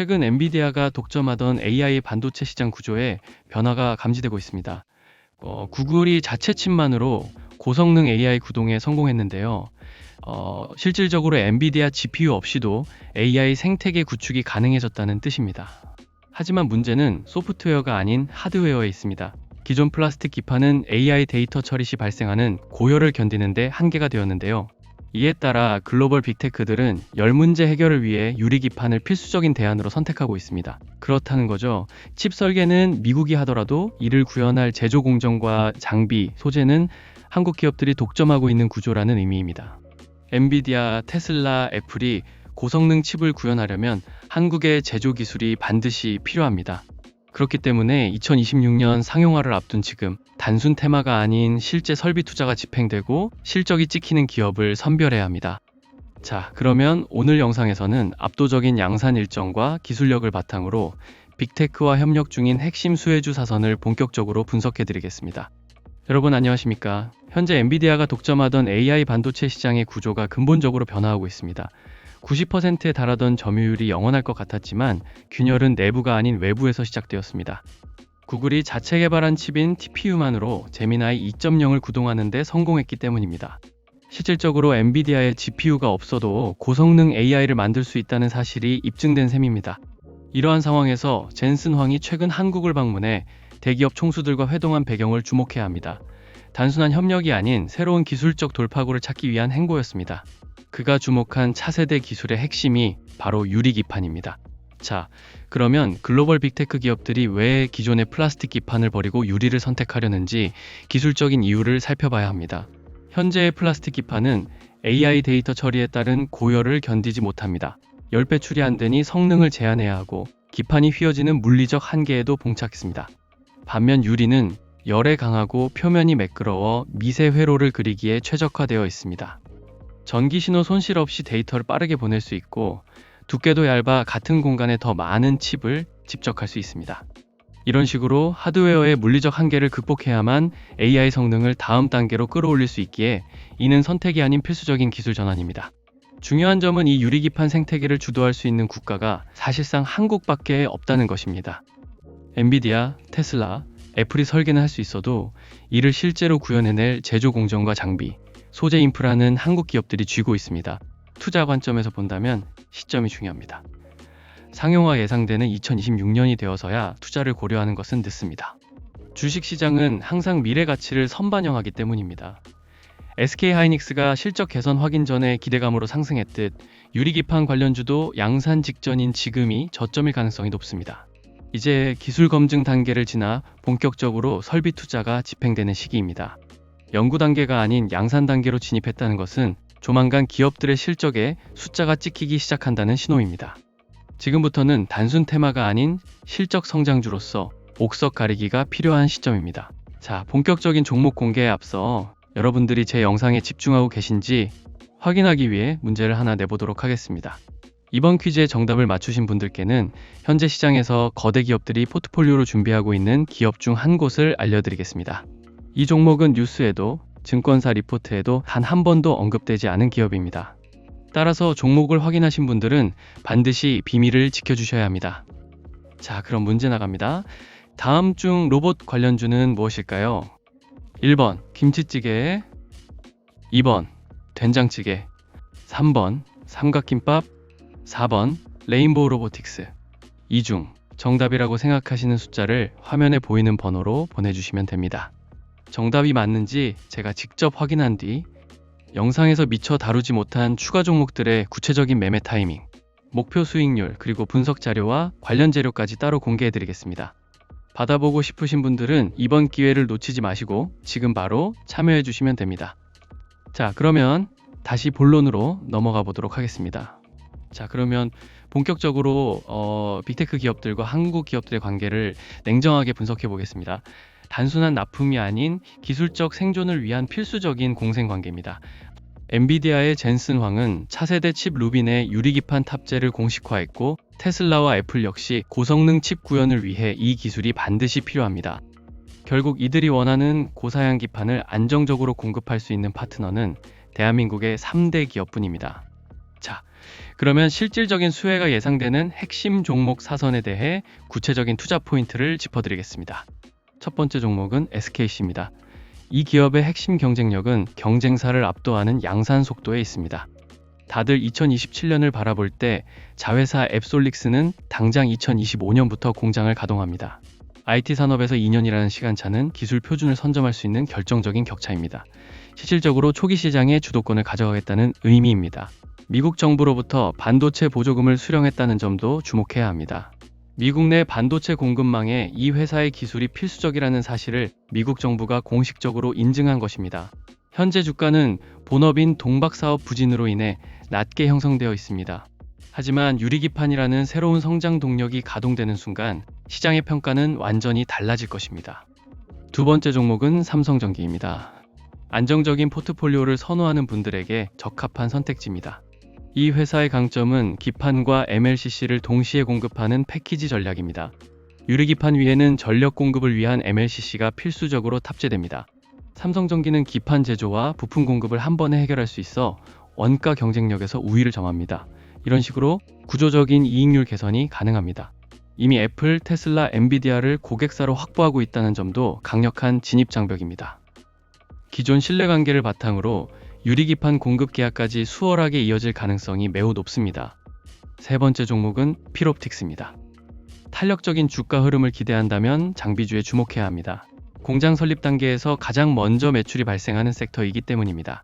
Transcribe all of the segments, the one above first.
최근 엔비디아가 독점하던 AI 반도체 시장 구조에 변화가 감지되고 있습니다. 어, 구글이 자체 칩만으로 고성능 AI 구동에 성공했는데요. 어, 실질적으로 엔비디아 GPU 없이도 AI 생태계 구축이 가능해졌다는 뜻입니다. 하지만 문제는 소프트웨어가 아닌 하드웨어에 있습니다. 기존 플라스틱 기판은 AI 데이터 처리 시 발생하는 고열을 견디는데 한계가 되었는데요. 이에 따라 글로벌 빅테크들은 열 문제 해결을 위해 유리 기판을 필수적인 대안으로 선택하고 있습니다. 그렇다는 거죠. 칩 설계는 미국이 하더라도 이를 구현할 제조 공정과 장비, 소재는 한국 기업들이 독점하고 있는 구조라는 의미입니다. 엔비디아, 테슬라, 애플이 고성능 칩을 구현하려면 한국의 제조 기술이 반드시 필요합니다. 그렇기 때문에 2026년 상용화를 앞둔 지금 단순 테마가 아닌 실제 설비 투자가 집행되고 실적이 찍히는 기업을 선별해야 합니다. 자, 그러면 오늘 영상에서는 압도적인 양산 일정과 기술력을 바탕으로 빅테크와 협력 중인 핵심 수혜주 사선을 본격적으로 분석해 드리겠습니다. 여러분 안녕하십니까? 현재 엔비디아가 독점하던 AI 반도체 시장의 구조가 근본적으로 변화하고 있습니다. 90%에 달하던 점유율이 영원할 것 같았지만 균열은 내부가 아닌 외부에서 시작되었습니다. 구글이 자체 개발한 칩인 TPU만으로 제미나이 2.0을 구동하는 데 성공했기 때문입니다. 실질적으로 엔비디아의 GPU가 없어도 고성능 AI를 만들 수 있다는 사실이 입증된 셈입니다. 이러한 상황에서 젠슨 황이 최근 한국을 방문해 대기업 총수들과 회동한 배경을 주목해야 합니다. 단순한 협력이 아닌 새로운 기술적 돌파구를 찾기 위한 행보였습니다. 그가 주목한 차세대 기술의 핵심이 바로 유리기판입니다. 자, 그러면 글로벌 빅테크 기업들이 왜 기존의 플라스틱 기판을 버리고 유리를 선택하려는지 기술적인 이유를 살펴봐야 합니다. 현재의 플라스틱 기판은 AI 데이터 처리에 따른 고열을 견디지 못합니다. 열 배출이 안 되니 성능을 제한해야 하고 기판이 휘어지는 물리적 한계에도 봉착했습니다. 반면 유리는 열에 강하고 표면이 매끄러워 미세 회로를 그리기에 최적화되어 있습니다. 전기 신호 손실 없이 데이터를 빠르게 보낼 수 있고 두께도 얇아 같은 공간에 더 많은 칩을 집적할 수 있습니다. 이런 식으로 하드웨어의 물리적 한계를 극복해야만 AI 성능을 다음 단계로 끌어올릴 수 있기에 이는 선택이 아닌 필수적인 기술 전환입니다. 중요한 점은 이 유리기판 생태계를 주도할 수 있는 국가가 사실상 한국밖에 없다는 것입니다. 엔비디아, 테슬라, 애플이 설계는 할 수 있어도 이를 실제로 구현해낼 제조 공정과 장비, 소재 인프라는 한국 기업들이 쥐고 있습니다. 투자 관점에서 본다면 시점이 중요합니다. 상용화 예상되는 2026년이 되어서야 투자를 고려하는 것은 늦습니다. 주식 시장은 항상 미래 가치를 선반영하기 때문입니다. SK 하이닉스가 실적 개선 확인 전에 기대감으로 상승했듯 유리기판 관련주도 양산 직전인 지금이 저점일 가능성이 높습니다. 이제 기술 검증 단계를 지나 본격적으로 설비 투자가 집행되는 시기입니다. 연구 단계가 아닌 양산 단계로 진입했다는 것은 조만간 기업들의 실적에 숫자가 찍히기 시작한다는 신호입니다. 지금부터는 단순 테마가 아닌 실적 성장주로서 옥석 가리기가 필요한 시점입니다. 자, 본격적인 종목 공개에 앞서 여러분들이 제 영상에 집중하고 계신지 확인하기 위해 문제를 하나 내보도록 하겠습니다. 이번 퀴즈의 정답을 맞추신 분들께는 현재 시장에서 거대 기업들이 포트폴리오로 준비하고 있는 기업 중 한 곳을 알려드리겠습니다. 이 종목은 뉴스에도 증권사 리포트에도 단 한 번도 언급되지 않은 기업입니다. 따라서 종목을 확인하신 분들은 반드시 비밀을 지켜주셔야 합니다. 자, 그럼 문제 나갑니다. 다음 중 로봇 관련주는 무엇일까요? 1번 김치찌개, 2번 된장찌개, 3번 삼각김밥, 4번 레인보우 로보틱스. 이 중 정답이라고 생각하시는 숫자를 화면에 보이는 번호로 보내주시면 됩니다. 정답이 맞는지 제가 직접 확인한 뒤 영상에서 미처 다루지 못한 추가 종목들의 구체적인 매매 타이밍, 목표 수익률, 그리고 분석 자료와 관련 재료까지 따로 공개해 드리겠습니다. 받아보고 싶으신 분들은 이번 기회를 놓치지 마시고 지금 바로 참여해 주시면 됩니다. 자, 그러면 다시 본론으로 넘어가 보도록 하겠습니다. 자, 그러면 본격적으로 어, 빅테크 기업들과 한국 기업들의 관계를 냉정하게 분석해 보겠습니다. 단순한 납품이 아닌 기술적 생존을 위한 필수적인 공생 관계입니다. 엔비디아의 젠슨 황은 차세대 칩 루빈의 유리기판 탑재를 공식화했고 테슬라와 애플 역시 고성능 칩 구현을 위해 이 기술이 반드시 필요합니다. 결국 이들이 원하는 고사양 기판을 안정적으로 공급할 수 있는 파트너는 대한민국의 3대 기업뿐입니다. 자, 그러면 실질적인 수혜가 예상되는 핵심 종목 사선에 대해 구체적인 투자 포인트를 짚어드리겠습니다. 첫 번째 종목은 SKC입니다. 이 기업의 핵심 경쟁력은 경쟁사를 압도하는 양산 속도에 있습니다. 다들 2027년을 바라볼 때 자회사 앱솔릭스는 당장 2025년부터 공장을 가동합니다. IT 산업에서 2년이라는 시간차는 기술 표준을 선점할 수 있는 결정적인 격차입니다. 실질적으로 초기 시장의 주도권을 가져가겠다는 의미입니다. 미국 정부로부터 반도체 보조금을 수령했다는 점도 주목해야 합니다. 미국 내 반도체 공급망에 이 회사의 기술이 필수적이라는 사실을 미국 정부가 공식적으로 인증한 것입니다. 현재 주가는 본업인 동박 사업 부진으로 인해 낮게 형성되어 있습니다. 하지만 유리기판이라는 새로운 성장 동력이 가동되는 순간 시장의 평가는 완전히 달라질 것입니다. 두 번째 종목은 삼성전기입니다. 안정적인 포트폴리오를 선호하는 분들에게 적합한 선택지입니다. 이 회사의 강점은 기판과 MLCC를 동시에 공급하는 패키지 전략입니다. 유리기판 위에는 전력 공급을 위한 MLCC가 필수적으로 탑재됩니다. 삼성전기는 기판 제조와 부품 공급을 한 번에 해결할 수 있어 원가 경쟁력에서 우위를 점합니다. 이런 식으로 구조적인 이익률 개선이 가능합니다. 이미 애플, 테슬라, 엔비디아를 고객사로 확보하고 있다는 점도 강력한 진입 장벽입니다. 기존 신뢰관계를 바탕으로 유리기판 공급 계약까지 수월하게 이어질 가능성이 매우 높습니다. 세 번째 종목은 필옵틱스입니다. 탄력적인 주가 흐름을 기대한다면 장비주에 주목해야 합니다. 공장 설립 단계에서 가장 먼저 매출이 발생하는 섹터이기 때문입니다.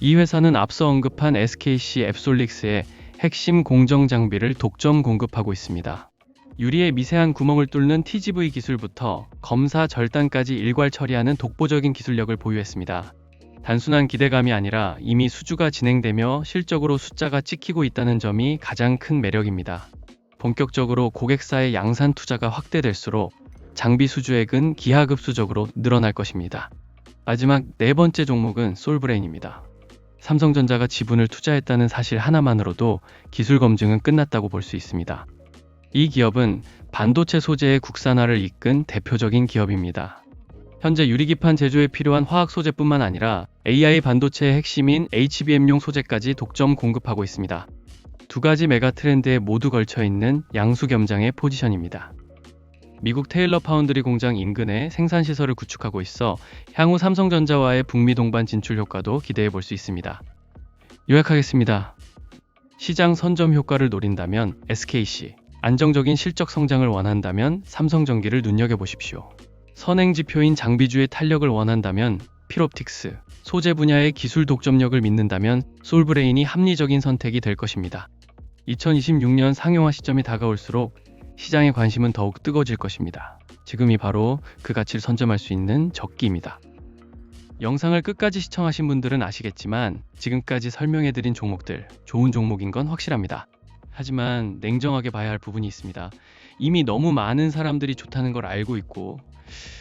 이 회사는 앞서 언급한 SKC 앱솔릭스의 핵심 공정 장비를 독점 공급하고 있습니다. 유리의 미세한 구멍을 뚫는 TGV 기술부터 검사 절단까지 일괄 처리하는 독보적인 기술력을 보유했습니다. 단순한 기대감이 아니라 이미 수주가 진행되며 실적으로 숫자가 찍히고 있다는 점이 가장 큰 매력입니다. 본격적으로 고객사의 양산 투자가 확대될수록 장비 수주액은 기하급수적으로 늘어날 것입니다. 마지막 네 번째 종목은 솔브레인입니다. 삼성전자가 지분을 투자했다는 사실 하나만으로도 기술 검증은 끝났다고 볼 수 있습니다. 이 기업은 반도체 소재의 국산화를 이끈 대표적인 기업입니다. 현재 유리기판 제조에 필요한 화학 소재뿐만 아니라 AI 반도체의 핵심인 HBM용 소재까지 독점 공급하고 있습니다. 두 가지 메가 트렌드에 모두 걸쳐 있는 양수 겸장의 포지션입니다. 미국 테일러 파운드리 공장 인근에 생산 시설을 구축하고 있어 향후 삼성전자와의 북미 동반 진출 효과도 기대해 볼 수 있습니다. 요약하겠습니다. 시장 선점 효과를 노린다면 SKC, 안정적인 실적 성장을 원한다면 삼성전기를 눈여겨 보십시오. 선행 지표인 장비주의 탄력을 원한다면 필옵틱스, 소재 분야의 기술 독점력을 믿는다면 솔브레인이 합리적인 선택이 될 것입니다. 2026년 상용화 시점이 다가올수록 시장의 관심은 더욱 뜨거워질 것입니다. 지금이 바로 그 가치를 선점할 수 있는 적기입니다. 영상을 끝까지 시청하신 분들은 아시겠지만 지금까지 설명해드린 종목들 좋은 종목인 건 확실합니다. 하지만 냉정하게 봐야 할 부분이 있습니다. 이미 너무 많은 사람들이 좋다는 걸 알고 있고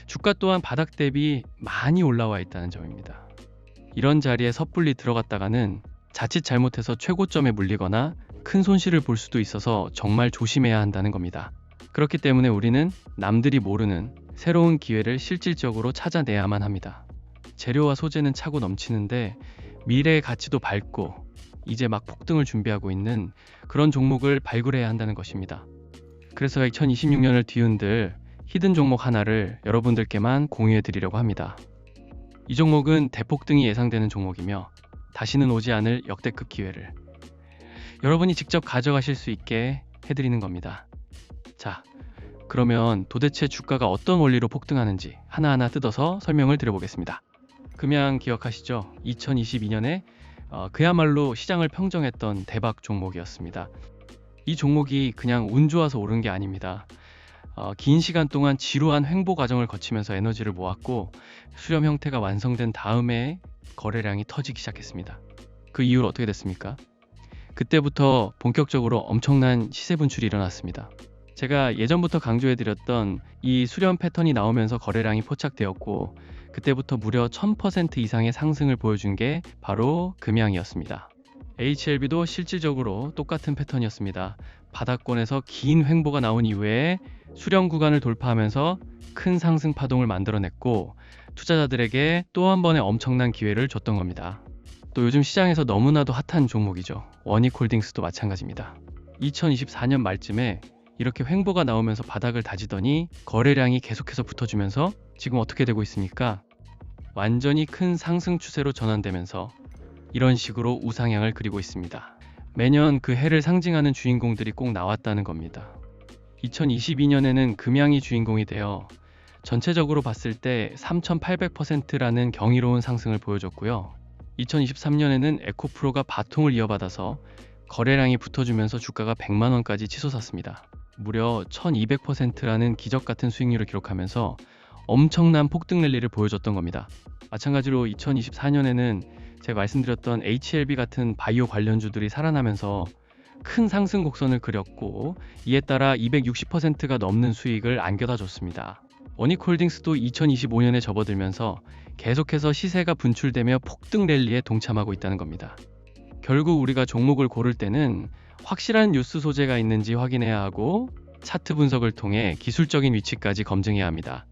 주가 또한 바닥 대비 많이 올라와 있다는 점입니다. 이런 자리에 섣불리 들어갔다가는 자칫 잘못해서 최고점에 물리거나 큰 손실을 볼 수도 있어서 정말 조심해야 한다는 겁니다. 그렇기 때문에 우리는 남들이 모르는 새로운 기회를 실질적으로 찾아내야만 합니다. 재료와 소재는 차고 넘치는데 미래의 가치도 밝고 이제 막 폭등을 준비하고 있는 그런 종목을 발굴해야 한다는 것입니다. 그래서 2026년을 뒤흔들 히든 종목 하나를 여러분들께만 공유해 드리려고 합니다. 이 종목은 대폭 등이 예상되는 종목이며 다시는 오지 않을 역대급 기회를 여러분이 직접 가져가실 수 있게 해드리는 겁니다. 자, 그러면 도대체 주가가 어떤 원리로 폭등하는지 하나하나 뜯어서 설명을 드려보겠습니다. 금양 기억하시죠? 2022년에 어, 그야말로 시장을 평정했던 대박 종목이었습니다. 이 종목이 그냥 운 좋아서 오른 게 아닙니다. 어, 긴 시간 동안 지루한 횡보 과정을 거치면서 에너지를 모았고 수렴 형태가 완성된 다음에 거래량이 터지기 시작했습니다. 그 이후로 어떻게 됐습니까? 그때부터 본격적으로 엄청난 시세 분출이 일어났습니다. 제가 예전부터 강조해드렸던 이 수렴 패턴이 나오면서 거래량이 포착되었고 그때부터 무려 1000% 이상의 상승을 보여준 게 바로 금양이었습니다. HLB도 실질적으로 똑같은 패턴이었습니다. 바닥권에서 긴 횡보가 나온 이후에 수렴 구간을 돌파하면서 큰 상승 파동을 만들어냈고 투자자들에게 또 한 번의 엄청난 기회를 줬던 겁니다. 또 요즘 시장에서 너무나도 핫한 종목이죠. 원익홀딩스도 마찬가지입니다. 2024년 말쯤에 이렇게 횡보가 나오면서 바닥을 다지더니 거래량이 계속해서 붙어주면서 지금 어떻게 되고 있습니까? 완전히 큰 상승 추세로 전환되면서 이런 식으로 우상향을 그리고 있습니다. 매년 그 해를 상징하는 주인공들이 꼭 나왔다는 겁니다. 2022년에는 금양이 주인공이 되어 전체적으로 봤을 때 3,800%라는 경이로운 상승을 보여줬고요. 2023년에는 에코프로가 바통을 이어받아서 거래량이 붙어주면서 주가가 100만 원까지 치솟았습니다. 무려 1200%라는 기적 같은 수익률을 기록하면서 엄청난 폭등 랠리를 보여줬던 겁니다. 마찬가지로 2024년에는 제가 말씀드렸던 HLB 같은 바이오 관련주들이 살아나면서 큰 상승 곡선을 그렸고 이에 따라 260%가 넘는 수익을 안겨다 줬습니다. 원익홀딩스도 2025년에 접어들면서 계속해서 시세가 분출되며 폭등 랠리에 동참하고 있다는 겁니다. 결국 우리가 종목을 고를 때는 확실한 뉴스 소재가 있는지 확인해야 하고 차트 분석을 통해 기술적인 위치까지 검증해야 합니다.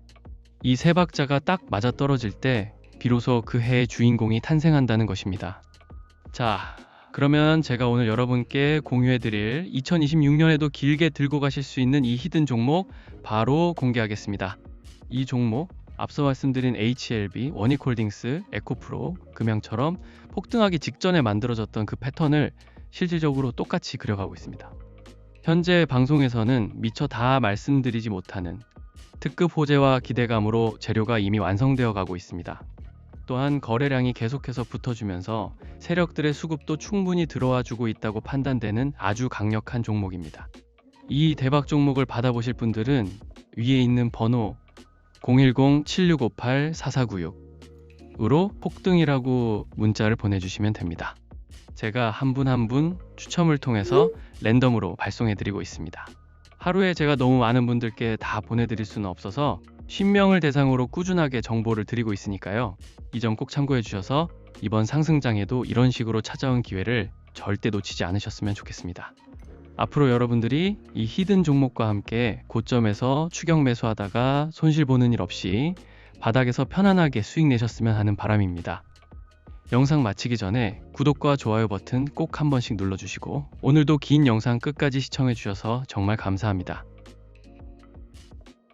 이 세 박자가 딱 맞아 떨어질 때 비로소 그 해의 주인공이 탄생한다는 것입니다. 자, 그러면 제가 오늘 여러분께 공유해드릴 2026년에도 길게 들고 가실 수 있는 이 히든 종목 바로 공개하겠습니다. 이 종목 앞서 말씀드린 HLB, 원익홀딩스, 에코프로, 금양처럼 폭등하기 직전에 만들어졌던 그 패턴을 실질적으로 똑같이 그려가고 있습니다. 현재 방송에서는 미처 다 말씀드리지 못하는 특급 호재와 기대감으로 재료가 이미 완성되어 가고 있습니다. 또한 거래량이 계속해서 붙어주면서 세력들의 수급도 충분히 들어와 주고 있다고 판단되는 아주 강력한 종목입니다. 이 대박 종목을 받아보실 분들은 위에 있는 번호 010-7658-4496으로 폭등이라고 문자를 보내주시면 됩니다. 제가 한 분 한 분 추첨을 통해서 랜덤으로 발송해드리고 있습니다. 하루에 제가 너무 많은 분들께 다 보내드릴 수는 없어서 10명을 대상으로 꾸준하게 정보를 드리고 있으니까요. 이 점 꼭 참고해 주셔서 이번 상승장에도 이런 식으로 찾아온 기회를 절대 놓치지 않으셨으면 좋겠습니다. 앞으로 여러분들이 이 히든 종목과 함께 고점에서 추격 매수하다가 손실 보는 일 없이 바닥에서 편안하게 수익 내셨으면 하는 바람입니다. 영상 마치기 전에 구독과 좋아요 버튼 꼭 한 번씩 눌러주시고 오늘도 긴 영상 끝까지 시청해 주셔서 정말 감사합니다.